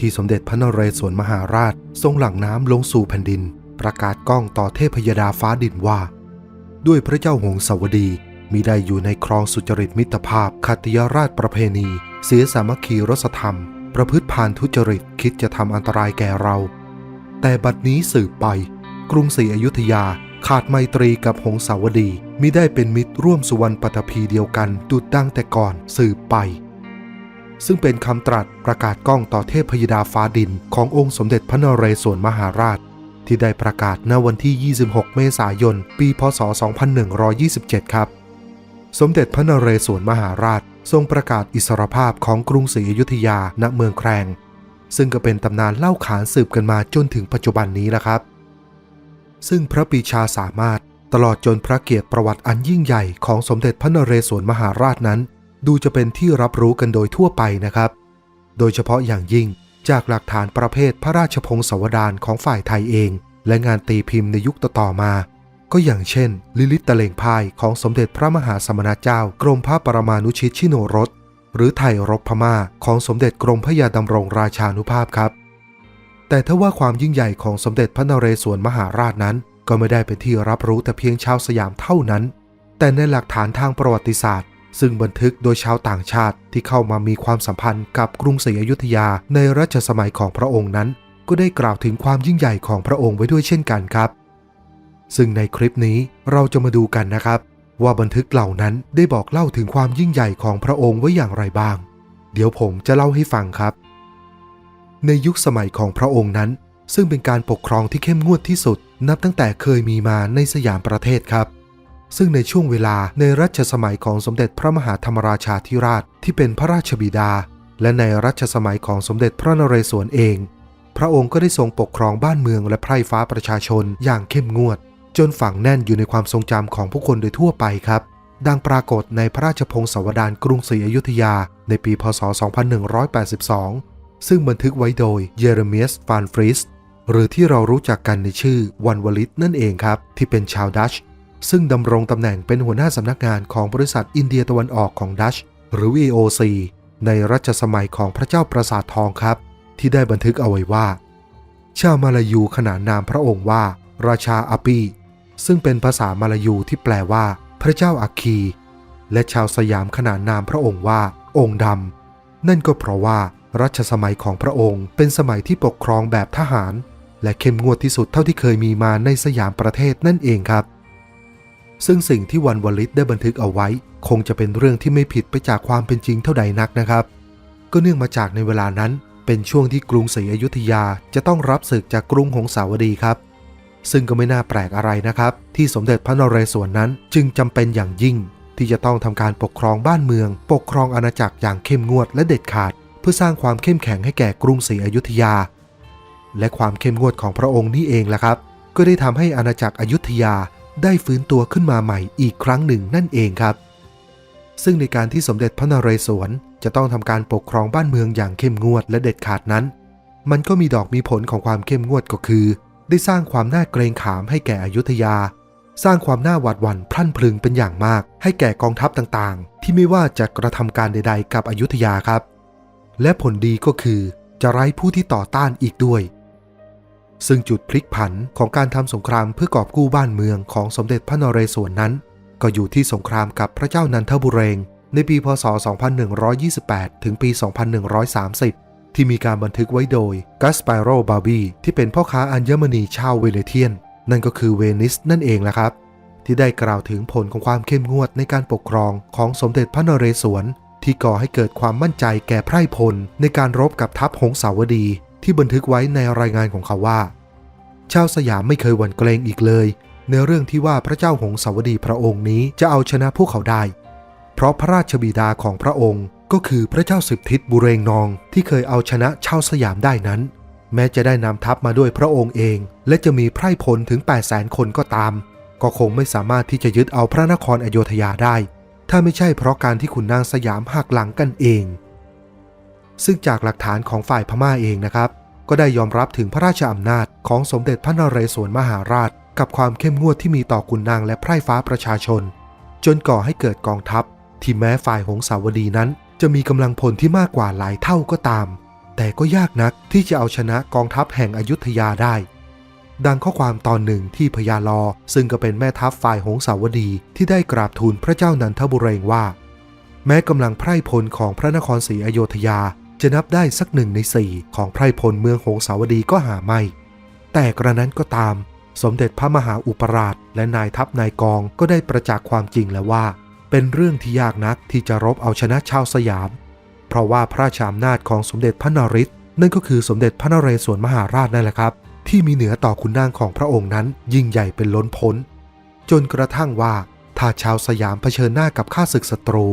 ที่สมเด็จพระนเรศวรมหาราชทรงหลั่งน้ำลงสู่แผ่นดิน ประกาศก้องต่อเทพยดาฟ้าดินว่า ด้วยพระเจ้าหงสาวดีมิได้อยู่ในครองสุจริตมิตรภาพขัตติยราชประเพณี เสียสามัคคีรสธรรม ประพฤติผ่านทุจริตคิดจะทำอันตรายแก่เรา แต่บัดนี้สืบไป กรุงศรีอยุธยาขาดไมตรีกับหงสาวดีมิได้เป็นมิตรร่วมสุวรรณปฐพีเดียวกันดุดดังแต่ก่อนสืบไป ซึ่งเป็นคำตรัสประกาศก้องต่อเทพยดาฟ้าดิน ขององค์สมเด็จพระนเรศวรมหาราช ที่ได้ประกาศณวันที่ 26 เมษายน ปี พศ 2127 ครับ สมเด็จพระนเรศวรมหาราช ทรงประกาศอิสรภาพของกรุงศรีอยุธยาณเมืองแครง ซึ่งก็เป็นตำนานเล่าขานสืบกันมาจนถึงปัจจุบันนี้แล้วครับ ซึ่งพระปีชาสามารถตลอดจนพระเกียรติประวัติอันยิ่งใหญ่ของสมเด็จพระนเรศวรมหาราชนั้น ดูจะเป็นที่รับรู้กันโดยทั่วไปนะครับ โดยเฉพาะอย่างยิ่งจากหลักฐานประเภทพระราชพงศาวดารของฝ่ายไทยเอง และงานตีพิมพ์ในยุคต่อๆมา ก็อย่างเช่น ลิลิตตะเลงพายของสมเด็จพระมหาสมณเจ้ากรมพระปรมานุชิตชิโนรสหรือไทยรบพม่าของสมเด็จกรมพระยาดำรงราชานุภาพครับ แต่ถ้าว่าความยิ่งใหญ่ของสมเด็จพระนเรศวรมหาราชนั้น ก็ไม่ได้เป็นที่รับรู้แต่เพียงชาวสยามเท่านั้น แต่ในหลักฐานทางประวัติศาสตร์ ซึ่งบันทึกโดยชาวต่างชาติที่เข้ามามีความสัมพันธ์กับกรุงศรีอยุธยาในรัชสมัยของพระองค์นั้น ก็ได้กล่าวถึงความยิ่งใหญ่ของพระองค์ไว้ด้วยเช่นกันครับ ซึ่งในคลิปนี้เราจะมาดูกันนะครับ ว่าบันทึกเหล่านั้นได้บอกเล่าถึงความยิ่งใหญ่ของพระองค์ไว้อย่างไรบ้าง เดี๋ยวผมจะเล่าให้ฟังครับ ในยุคสมัยของพระองค์นั้น ซึ่งเป็นการปกครองที่เข้มงวดที่สุด นับตั้งแต่เคยมีมาในสยามประเทศครับ ซึ่งในช่วงเวลาในรัชสมัยของสมเด็จพระมหาธรรมราชาธิราชที่เป็นพระราชบิดา และในรัชสมัยของสมเด็จพระนเรศวรเอง พระองค์ก็ได้ทรงปกครองบ้านเมืองและไพร่ฟ้าประชาชนอย่างเข้มงวด จนฝังแน่นอยู่ในความทรงจำของผู้คนโดยทั่วไปครับ ดังปรากฏในพระราชพงศาวดารกรุงศรีอยุธยา ในปีพศ 2182 ซึ่งบันทึกไว้โดยเยเรมียสฟานฟริสหรือที่เรารู้จักกันในชื่อวันวลิตนั่นเองครับ ที่เป็นชาวดัช ซึ่งดำรงตำแหน่งเป็นหัวหน้าสำนักงานของบริษัทอินเดียตะวันออกของดัชหรือ VOC ในรัชสมัยของพระเจ้าปราสาททองครับ ที่ได้บันทึกเอาไว้ว่า ชาวมาลายูขนานนามพระองค์ว่า ราชาอาปี ซึ่งเป็นภาษามาลายูที่แปลว่า พระเจ้าอัคคี และชาวสยามขนานนามพระองค์ว่า องค์ดำนั่นก็เพราะว่ารัชสมัยของพระองค์เป็นสมัยที่ปกครองแบบทหาร และเข้มงวดที่สุดเท่าที่เคยมีมาในสยามประเทศนั่นเองครับ ซึ่งสิ่งที่วันวลิตได้บันทึกเอาไว้ คงจะเป็นเรื่องที่ไม่ผิดไปจากความเป็นจริงเท่าใดนักนะครับ ก็เนื่องมาจากในเวลานั้น เป็นช่วงที่กรุงศรีอยุธยาจะต้องรับศึกจากกรุงหงสาวดีครับ ซึ่งก็ไม่น่าแปลกอะไรนะครับ ที่สมเด็จพระนเรศวรนั้นจึงจำเป็นอย่างยิ่ง ที่จะต้องทำการปกครองบ้านเมือง ปกครองอาณาจักรอย่างเข้มงวดและเด็ดขาด เพื่อสร้างความเข้มแข็งให้แก่กรุงศรีอยุธยา และความเข้มงวดของพระองค์นี่เองแหละครับ ก็ได้ทำให้อาณาจักรอยุธยา ได้ฟื้นตัวขึ้นมาใหม่อีกครั้งหนึ่งนั่นเองครับ ซึ่งในการที่สมเด็จพระนเรศวรจะต้องทำการปกครองบ้านเมืองอย่างเข้มงวดและเด็ดขาดนั้น มันก็มีดอกมีผลของความเข้มงวดก็คือ ได้สร้างความน่าเกรงขามให้แก่อยุธยา สร้างความน่าหวาดหวั่นพลั่นพลึงเป็นอย่างมาก ให้แก่กองทัพต่างๆ ที่ไม่ว่าจะกระทำการใด ๆ กับอยุธยาครับ และผลดีก็คือจะไร้ผู้ที่ต่อต้านอีกด้วย ซึ่งจุดพลิกผันของการทำสงครามเพื่อกอบกู้บ้านเมืองของสมเด็จพระนเรศวรนั้น ก็อยู่ที่สงครามกับพระเจ้านันทบุเรง ในปีพศ 2128 ถึงปี 2130 ที่มีการบันทึกไว้โดยกัสปาโรบาบีที่เป็นพ่อค้าอัญมณีชาวเวเนเทียน นั่นก็คือเวนิสนั่นเองแหละครับ ที่ได้กล่าวถึงผลของความเข้มงวดในการปกครองของสมเด็จพระนเรศวรที่ก่อให้เกิดความมั่นใจแก่ไพร่พลในการรบกับทัพหงสาวดี ที่บันทึกไว้ในรายงานของเขาว่า ชาวสยามไม่เคยหวั่นเกรงอีกเลย ในเรื่องที่ว่าพระเจ้าหงสาวดีพระองค์นี้จะเอาชนะพวกเขาได้ เพราะพระราชบิดาของพระองค์ก็คือพระเจ้าสิบทิศบุเรงนองที่เคยเอาชนะชาวสยามได้นั้น แม้จะได้นำทัพมาด้วยพระองค์เอง และจะมีไพร่พลถึง 8 0 0แสนคนก็ตาม ก็คงไม่สามารถที่จะยึดเอาพระนครอโยธยาได้ ถ้าไม่ใช่เพราะการที่ขุนนางสยามหักหลังกันเอง ซึ่งจากหลักฐานของฝ่ายพม่าเองนะครับ ก็ได้ยอมรับถึงพระราชอำนาจของสมเด็จพระนเรศวรมหาราช กับความเข้มงวดที่มีต่อขุนนางและไพร่ฟ้าประชาชน จนก่อให้เกิดกองทัพ ที่แม้ฝ่ายหงสาวดีนั้น จะมีกำลังพลที่มากกว่าหลายเท่าก็ตาม แต่ก็ยากนักที่จะเอาชนะกองทัพแห่งอยุธยาได้ ดังข้อความตอนหนึ่งที่พญาลอ ซึ่งก็เป็นแม่ทัพฝ่ายหงสาวดีที่ได้กราบทูลพระเจ้านันทบุเรงว่า แม้กำลังไพร่พลของพระนครศรีอโยธยา จะนับได้สักหนึ่งในสี่ของไพรพลเมืองหงสาวดีก็หาไม่ แต่กระนั้นก็ตาม สมเด็จพระมหาอุปราช และนายทัพนายกองก็ได้ประจักษ์ความจริงแล้วว่า เป็นเรื่องที่ยากนักที่จะรบเอาชนะชาวสยาม เพราะว่าพระราชอำนาจของสมเด็จพระนริศนั่นก็คือสมเด็จพระนเรศวรมหาราชนั่นแหละครับ ที่มีเหนือต่อขุนนางของพระองค์นั้น ยิ่งใหญ่เป็นล้นพ้น จนกระทั่งว่าถ้าชาวสยามเผชิญหน้ากับข้าศึกศัตรู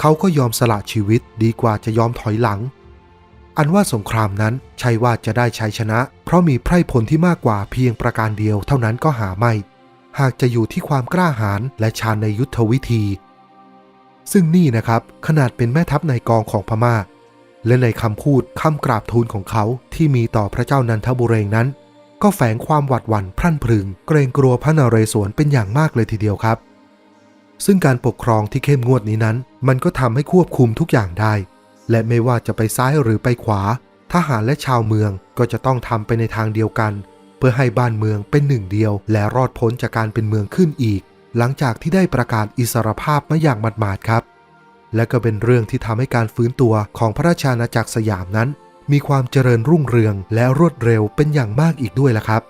เขาก็ยอมสละชีวิตดีกว่าจะยอมถอยหลัง อันว่าสงครามนั้นใช่ว่าจะได้ชัยชนะ เพราะมีไพร่พลที่มากกว่าเพียงประการเดียวเท่านั้นก็หาไม่ หากจะอยู่ที่ความกล้าหาญและชาญในยุทธวิธี ซึ่งนี่นะครับขนาดเป็นแม่ทัพในกองของพม่า และในคำพูดคำกราบทูลของเขาที่มีต่อพระเจ้านันทบุเรงนั้น ก็แฝงความหวาดหวั่นพรั่นพรึง เกรงกลัวพระนเรศวรเป็นอย่างมากเลยทีเดียวครับ ซึ่งการปกครองที่เข้มงวดนี้นั้น มันก็ทำให้ควบคุมทุกอย่างได้ และไม่ว่าจะไปซ้ายหรือไปขวา ทหารและชาวเมืองก็จะต้องทำไปในทางเดียวกัน เพื่อให้บ้านเมืองเป็นหนึ่งเดียว และรอดพ้นจากการเป็นเมืองขึ้นอีก หลังจากที่ได้ประกาศอิสรภาพมาอย่างหมาดๆครับ และก็เป็นเรื่องที่ทำให้การฟื้นตัวของพระราชอาณาจักรสยามนั้น มีความเจริญรุ่งเรืองและรวดเร็วเป็นอย่างมากอีกด้วยล่ะครับ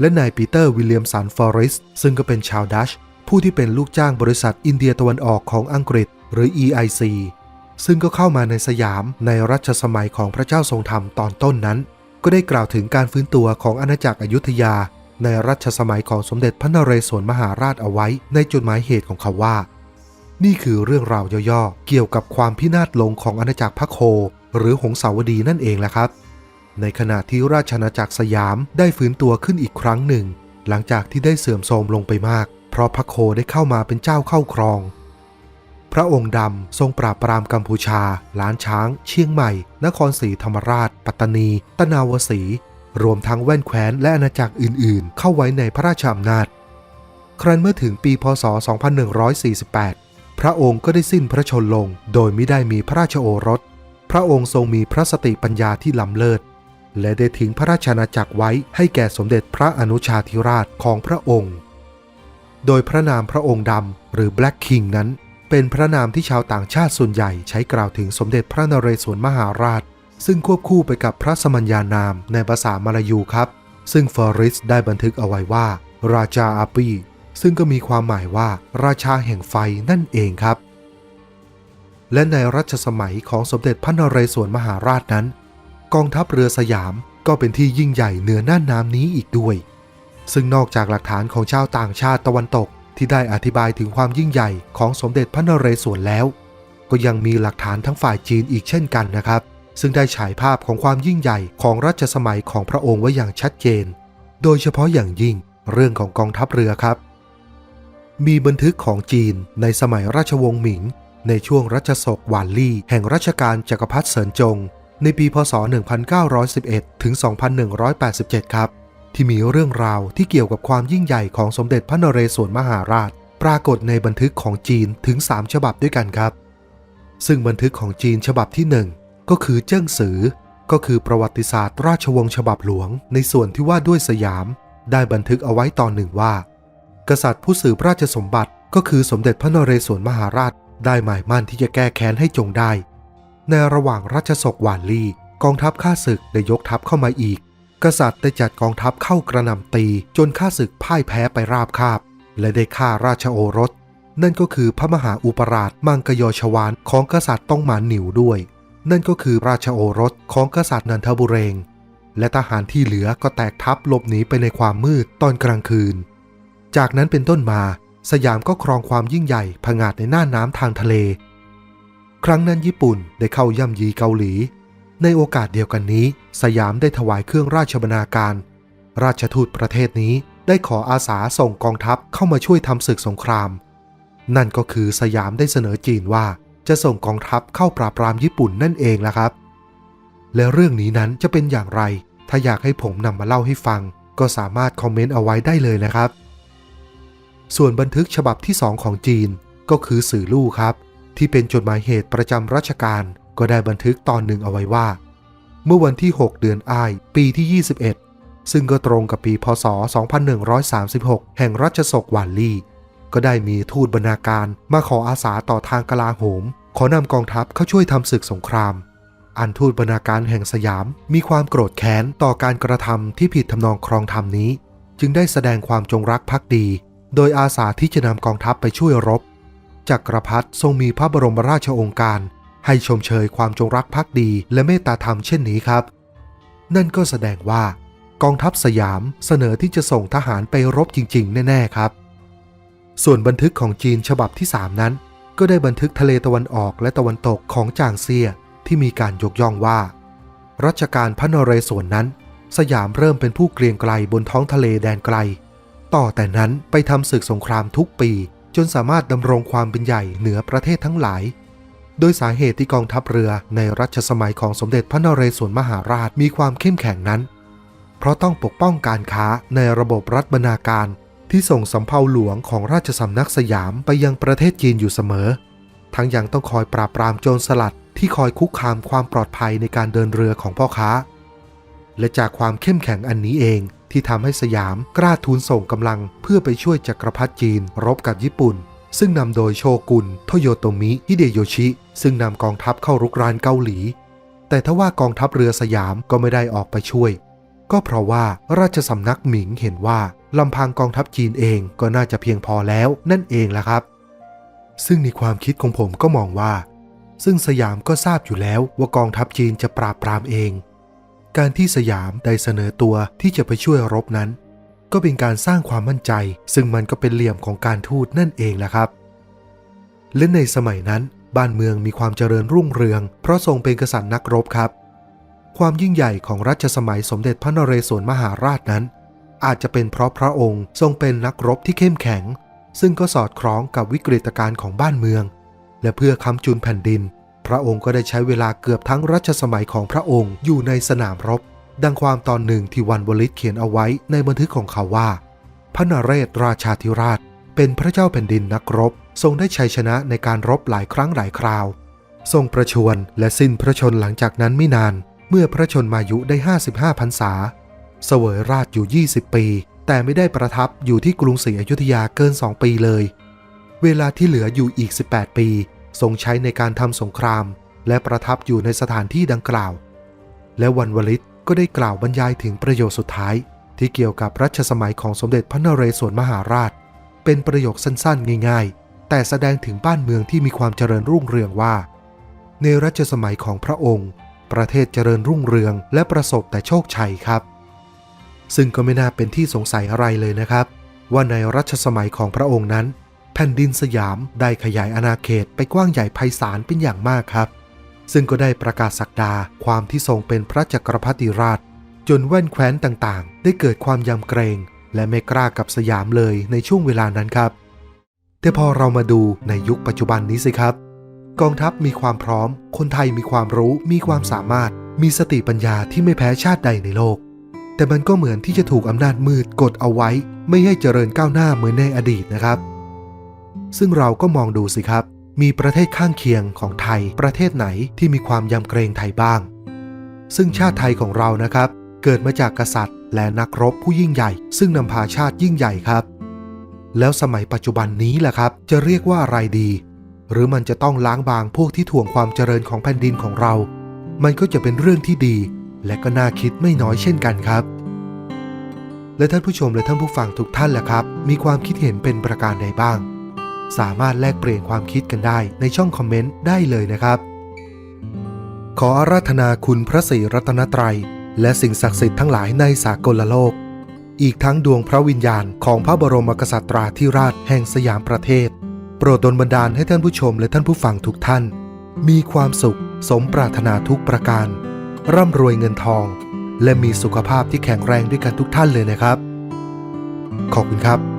และนายปีเตอร์วิลเลียมสันฟอริสซึ่งก็เป็นชาวดัชผู้ที่เป็นลูกจ้างบริษัทอินเดียตะวันออกของอังกฤษหรือ EIC ซึ่งก็เข้ามาในสยามในรัชสมัยของพระเจ้าทรงธรรมตอนต้นนั้น ก็ได้กล่าวถึงการฟื้นตัวของอาณาจักรอยุธยา ในรัชสมัยของสมเด็จพระนเรศวรมหาราชเอาไว้ ในจดหมายเหตุของเขาว่า นี่คือเรื่องราวย่อๆเกี่ยวกับความพินาศลงของอาณาจักรพระโค หรือหงสาวดีนั่นเองแหละครับ ในขณะที่ราชอาณาจักรสยามได้ฟื้นตัวขึ้นอีกครั้งหนึ่ง หลังจากที่ได้เสื่อมโทรมลงไปมาก เพราะพระโคได้เข้ามาเป็นเจ้าเข้าครอง พระองค์ดำทรงปราบปรามกัมพูชา ล้านช้าง เชียงใหม่ นครศรีธรรมราช ปัตตานี ตนาวสี รวมทั้งแว่นแคว้นและอาณาจักรอื่น ๆ เข้าไว้ในพระราชอำนาจ ครั้นเมื่อถึงปีพศ 2148 พระองค์ก็ได้สิ้นพระชนลง โดยไม่ได้มีพระราชโอรส พระองค์ทรงมีพระสติปัญญาที่ล้ำเลิศ และได้ทิ้งพระราชอาณาจักรไว้ให้แก่สมเด็จพระอนุชาธิราชของพระองค์ โดยพระนามพระองค์ดำหรือ Black King นั้น เป็นพระนามที่ชาวต่างชาติส่วนใหญ่ใช้กล่าวถึงสมเด็จพระนเรศวรมหาราช ซึ่งควบคู่ไปกับพระสมัญญานามในภาษามาลายูครับ ซึ่งฟอริสได้บันทึกเอาไว้ว่า ราชาอาปีซึ่งก็มีความหมายว่าราชาแห่งไฟนั่นเองครับ และในรัชสมัยของสมเด็จพระนเรศวรมหาราชนั้น กองทัพเรือสยามก็เป็นที่ยิ่งใหญ่เหนือน่านน้ำนี้อีกด้วย ซึ่งนอกจากหลักฐานของชาวต่างชาติตะวันตก ที่ได้อธิบายถึงความยิ่งใหญ่ของสมเด็จพระนเรศวรแล้ว ก็ยังมีหลักฐานทั้งฝ่ายจีนอีกเช่นกันนะครับ ซึ่งได้ฉายภาพของความยิ่งใหญ่ของรัชสมัยของพระองค์ไว้อย่างชัดเจน โดยเฉพาะอย่างยิ่งเรื่องของกองทัพเรือครับ มีบันทึกของจีนในสมัยราชวงศ์หมิง ในช่วงรัชสกหวานลี่ แห่งรัชกาลจักรพรรดิเสินจง ในปีพศ 1911 ถึง 2187 ครับ ที่มีเรื่องราวที่เกี่ยวกับความยิ่งใหญ่ของสมเด็จพระนเรศวรมหาราช ปรากฏในบันทึกของจีนถึง 3 ฉบับด้วยกันครับ ซึ่งบันทึกของจีนฉบับที่ 1 ก็คือเจิ้งซือ ก็คือประวัติศาสตร์ราชวงศ์ฉบับหลวง ในส่วนที่ว่าด้วยสยาม ได้บันทึกเอาไว้ตอนหนึ่งว่า กษัตริย์ผู้สืบราชสมบัติ ก็คือสมเด็จพระนเรศวรมหาราช ได้หมายมั่นที่จะแก้แค้นให้จงได้ ในระหว่างรัชสกหวานลีกองทัพข้าศึกได้ยกทัพเข้ามาอีก กษัตริย์ได้จัดกองทัพเข้ากระหน่ำตีจนข้าศึกพ่ายแพ้ไปราบคาบ และได้ฆ่าราชโอรส นั่นก็คือพระมหาอุปราชมังกยชวานของกษัตริย์ต้องหมานหนิวด้วย นั่นก็คือราชโอรสของกษัตริย์นันทบุเรง และทหารที่เหลือก็แตกทัพหลบหนีไปในความมืดตอนกลางคืน จากนั้นเป็นต้นมาสยามก็ครองความยิ่งใหญ่ผงาดในหน้าน้ำทางทะเล ครั้งนั้นญี่ปุ่นได้เข้าย่ำยีเกาหลี ในโอกาสเดียวกันนี้ สยามได้ถวายเครื่องราชบรรณาการ ราชทูตประเทศนี้ได้ขออาสาส่งกองทัพเข้ามาช่วยทำศึกสงคราม นั่นก็คือสยามได้เสนอจีนว่าจะส่งกองทัพเข้าปราบปรามญี่ปุ่นนั่นเองละครับ และเรื่องนี้นั้นจะเป็นอย่างไร ถ้าอยากให้ผมนำมาเล่าให้ฟัง ก็สามารถคอมเมนต์เอาไว้ได้เลยนะครับ ส่วนบันทึกฉบับที่2ของจีนก็คือสื่อลู่ครับ ที่เป็นจดหมายเหตุประจำรัชกาล ก็ได้บันทึกตอนหนึ่งเอาไว้ว่า เมื่อวันที่ 6 เดือนอ้าย ปีที่ 21 ซึ่งก็ตรงกับปีพศ 2136 แห่งรัชสกวานลี่ ก็ได้มีทูตบรรณาการมาขออาสาต่อทางกลาโหม ขอนำกองทัพเข้าช่วยทำศึกสงคราม อันทูตบรรณาการแห่งสยามมีความโกรธแค้นต่อการกระทำที่ผิดทำนองครองธรรมนี้ จึงได้แสดงความจงรักภักดี โดยอาสาที่จะนำกองทัพไปช่วยรบจักรพรรดิทรงมีพระบรมราชโองการ ให้ชมเชยความจงรักภักดีและเมตตาธรรมเช่นนี้ครับ นั่นก็แสดงว่ากองทัพสยามเสนอที่จะส่งทหารไปรบจริง ๆ แน่ ๆ ครับ ส่วนบันทึกของจีนฉบับที่ 3 นั้น ก็ได้บันทึกทะเลตะวันออกและตะวันตกของจางเซียที่มีการยกย่องว่ารัชกาลพระนเรศวรนั้น สยามเริ่มเป็นผู้เกรียงไกลบนท้องทะเลแดนไกล ต่อแต่นั้นไปทำศึกสงครามทุกปี จนสามารถดำรงความเป็นใหญ่เหนือประเทศทั้งหลาย โดยสาเหตุที่กองทัพเรือในรัชสมัยของสมเด็จพระนเรศวรมหาราชมีความเข้มแข็งนั้น เพราะต้องปกป้องการค้าในระบบรัฐบรรณาการ ที่ส่งสำเภาหลวงของราชสำนักสยามไปยังประเทศจีนอยู่เสมอ ทั้งยังต้องคอยปราบปรามโจรสลัดที่คอยคุกคามความปลอดภัยในการเดินเรือของพ่อค้า และจากความเข้มแข็งอันนี้เองที่ทำให้สยามกล้าทูลส่งกำลังเพื่อไปช่วยจักรพรรดิจีนรบกับญี่ปุ่น ซึ่งนำโดยโชกุนโทโยโตมิฮิเดโยชิ ซึ่งนำกองทัพเข้ารุกรานเกาหลี แต่ทว่ากองทัพเรือสยามก็ไม่ได้ออกไปช่วย ก็เพราะว่าราชสำนักหมิงเห็นว่าลำพังกองทัพจีนเองก็น่าจะเพียงพอแล้วนั่นเองล่ะครับ ซึ่งในความคิดของผมก็มองว่า ซึ่งสยามก็ทราบอยู่แล้วว่ากองทัพจีนจะปราบปรามเอง การที่สยามได้เสนอตัวที่จะไปช่วยรบนั้น ก็เป็นการสร้างความมั่นใจ ซึ่งมันก็เป็นเหลี่ยมของการทูตนั่นเองแหละครับและในสมัยนั้นบ้านเมืองมีความเจริญรุ่งเรือง เพราะทรงเป็นกษัตริย์นักรบครับ ความยิ่งใหญ่ของรัชสมัยสมเด็จพระนเรศวรมหาราชนั้น อาจจะเป็นเพราะพระองค์ทรงเป็นนักรบที่เข้มแข็ง ซึ่งก็สอดคล้องกับวิกฤตการณ์ของบ้านเมือง และเพื่อค้ำจุนแผ่นดิน พระองค์ก็ได้ใช้เวลาเกือบทั้งรัชสมัยของพระองค์อยู่ในสนามรบ ดังความตอนหนึ่งที่วันวลิตเขียนเอาไว้ในบันทึกของเขาว่า พระนเรศราชาธิราช เป็นพระเจ้าแผ่นดินนักรบ ทรงได้ชัยชนะในการรบหลายครั้งหลายคราว ทรงประชวรและสิ้นพระชนหลังจากนั้นไม่นาน เมื่อพระชนมายุได้ 55พรรษา เสวยราชอยู่ 20 ปี แต่ไม่ได้ประทับอยู่ที่กรุงศรีอยุธยาเกิน 2 ปีเลย เวลาที่เหลืออยู่อีก 18 ปี ทรงใช้ในการทำสงคราม และประทับอยู่ในสถานที่ดังกล่าว และวันวลิต ก็ได้กล่าวบรรยายถึงประโยชน์สุดท้าย ที่เกี่ยวกับรัชสมัยของสมเด็จพระนเรศวรมหาราช เป็นประโยคสั้นๆ ง่าย ๆ แต่แสดงถึงบ้านเมืองที่มีความเจริญรุ่งเรืองว่า ในรัชสมัยของพระองค์ ประเทศเจริญรุ่งเรืองและประสบแต่โชคชัยครับ ซึ่งก็ไม่น่าเป็นที่สงสัยอะไรเลยนะครับ ว่าในรัชสมัยของพระองค์นั้น แผ่นดินสยามได้ขยายอาณาเขตไปกว้างใหญ่ไพศาลเป็นอย่างมากครับ ซึ่งก็ได้ประกาศสักดาความที่ทรงเป็นพระจักรพรรดิราช จนแว่นแคว้นต่างๆ ได้เกิดความยำเกรง และไม่กล้ากับสยามเลยในช่วงเวลานั้นครับ แต่พอเรามาดูในยุคปัจจุบันนี้สิครับ กองทัพมีความพร้อม คนไทยมีความรู้มีความสามารถ มีสติปัญญาที่ไม่แพ้ชาติใดในโลก แต่มันก็เหมือนที่จะถูกอำนาจมืดกดเอาไว้ ไม่ให้เจริญก้าวหน้าเหมือนในอดีตนะครับ ซึ่งเราก็มองดูสิครับ มีประเทศข้างเคียงของไทยประเทศไหนที่มีความยำเกรงไทยบ้าง ซึ่งชาติไทยของเรานะครับ เกิดมาจากกษัตริย์ และนักรบผู้ยิ่งใหญ่ ซึ่งนำพาชาติยิ่งใหญ่ครับ แล้วสมัยปัจจุบันนี้แหละครับ จะเรียกว่าอะไรดี หรือมันจะต้องล้างบางพวกที่ถ่วงความเจริญของแผ่นดินของเรา มันก็จะเป็นเรื่องที่ดี และก็น่าคิดไม่น้อยเช่นกันครับและท่านผู้ชมและท่านผู้ฟังทุกท่านแหละครับ มีความคิดเห็นเป็นประการใดบ้าง สามารถแลกเปลี่ยนความคิดกันได้ในช่องคอมเมนต์ได้เลยนะครับ ขออาราธนาคุณพระศรีรัตนตรัย และสิ่งศักดิ์สิทธิ์ทั้งหลายในสากลโลก อีกทั้งดวงพระวิญญาณของพระบรมกษัตราธิราชแห่งสยามประเทศ โปรดดลบันดาลให้ท่านผู้ชมและท่านผู้ฟังทุกท่าน มีความสุขสมปรารถนาทุกประการ ร่ำรวยเงินทอง และมีสุขภาพที่แข็งแรงด้วยกันทุกท่านเลยนะครับ ขอบคุณครับ